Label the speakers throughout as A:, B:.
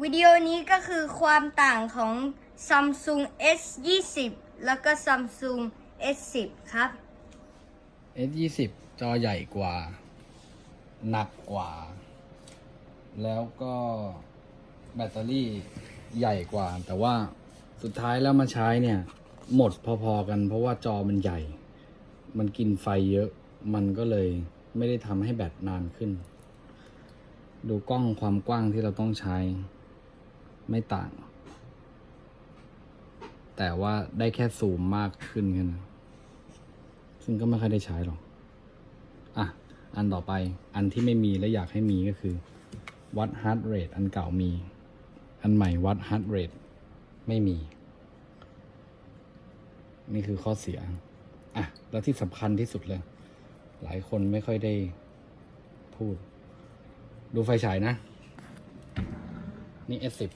A: วิดีโอนี้ก็คือความต่างของ Samsung S20 แล้วก็ Samsung S10 ครับ
B: S20 จอใหญ่กว่า หนักกว่า แล้วก็แบตเตอรี่ใหญ่กว่า แต่ว่าสุดท้ายแล้วมาใช้เนี่ย หมดพอๆกัน เพราะว่าจอมันใหญ่ มันกินไฟเยอะ มันก็เลยไม่ได้ทำให้แบตนานขึ้น ดูกล้องความกว้างที่เราต้องใช้ ไม่ต่าง แต่ว่าได้แค่ซูมมากขึ้นแค่นั้นซึ่งก็ไม่ค่อยได้ใช้หรอก อะ อันต่อไปอันที่ไม่มีและอยากให้มีก็คือ วัดฮาร์ดเรทอันเก่ามี อันใหม่วัดฮาร์ดเรทไม่มี นี่คือข้อเสีย อะ แล้วที่สำคัญที่สุดเลย หลายคนไม่ค่อยได้พูด ดูไฟฉายนะ นี่ S10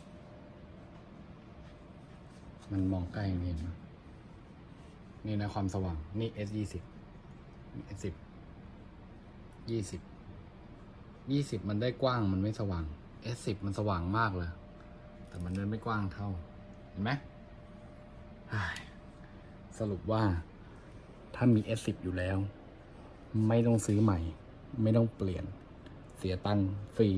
B: มันมองใกล้เห็นไหมนี่นะความสว่าง นี่ S ยี่สิบ S สิบยี่สิบยี่สิบมันได้กว้างมันไม่สว่าง S สิบมันสว่างมากเลย แต่มันไม่กว้างเท่า เห็นไหมสรุปว่า ถ้ามี S สิบอยู่แล้ว ไม่ต้องซื้อใหม่ ไม่ต้องเปลี่ยน เสียตังค์ฟรี